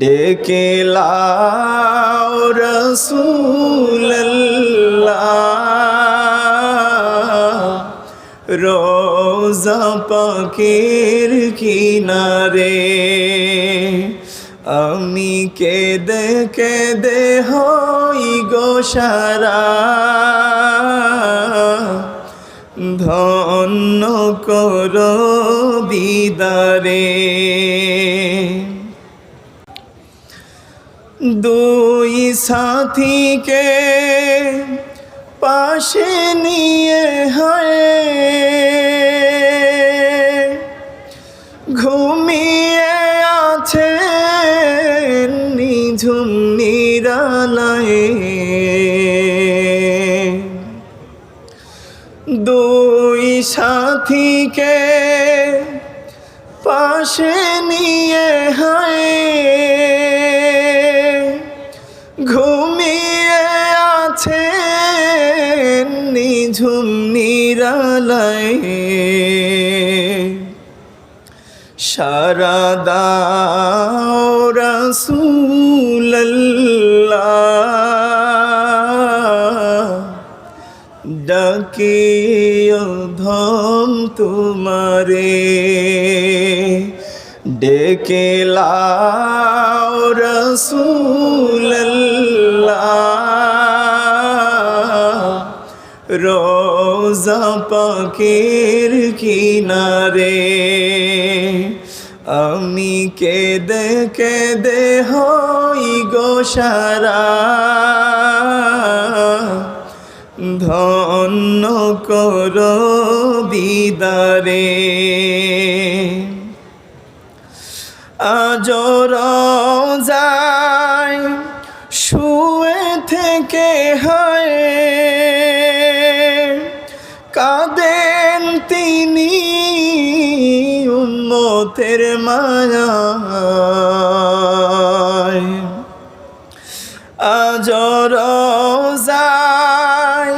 ডেকে লাও রসুল্লাহ রোজা পাকের কিনারে আমি কেদে কেদে হই গো সারা। ধন্য কর দিদারে। দুই সাথীকে পাশে নিয়ে হয় ঘুমিয়ে আছে নিঝুম নিরালায়। দুই সাথীকে পাশে নিয়ে হয় নিঝুম নিরালায়। সারা দাও রাসূলুল্লাহ। ডাকে ধম তোমারে। ডেকে লাও রসুল্লাহ রোজা পাকের কিনারে, আমি কেদে কেদে হই গো সারা। ধন্য কর দিদারে। আজর যায় শুয়ে থেকে হয় উম্মতের মায়া আজর যায়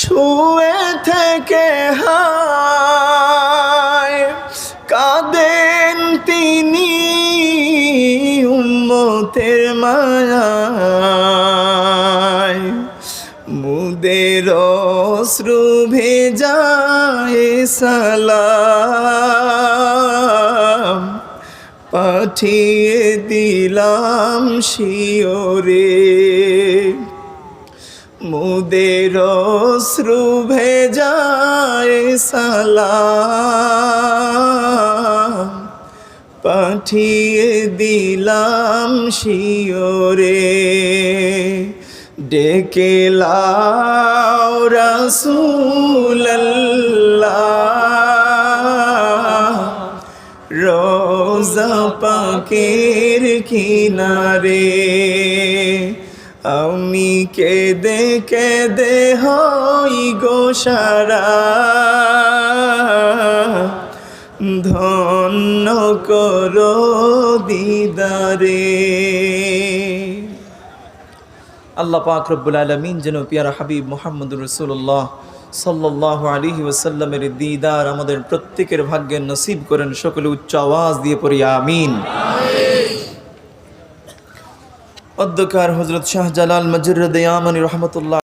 শুয়ে থেকে হায়। তিনি উম্মতের মায়ায়। মুদের অশ্রু ভেজায় সালাম। পাঠিয়ে দিলাম শিওরে। মুদের অশ্রু ভেজায় সালাম। পাঠিয়ে দিলাম শিওরে। ডেকে লাও রাসূলুল্লাহ। রোজা পাকের কিনারে আমি কেদে কেদে হই গো সারা। ধন্য কর দিদারে। আল্লাহ পাক রব্বুল আলমিন যেন পিয়ারা হাবিব মোহাম্মদ রসুল্লাহ সাল্লাহ আলী ওসাল্লামের দিদার আমাদের প্রত্যেকের ভাগ্যের নসিব করেন, সকলে উচ্চ আওয়াজ দিয়ে পড়ি, আমিন। অধ্যকার হজরত শাহজালাল মজুর রহমতুল্লাহ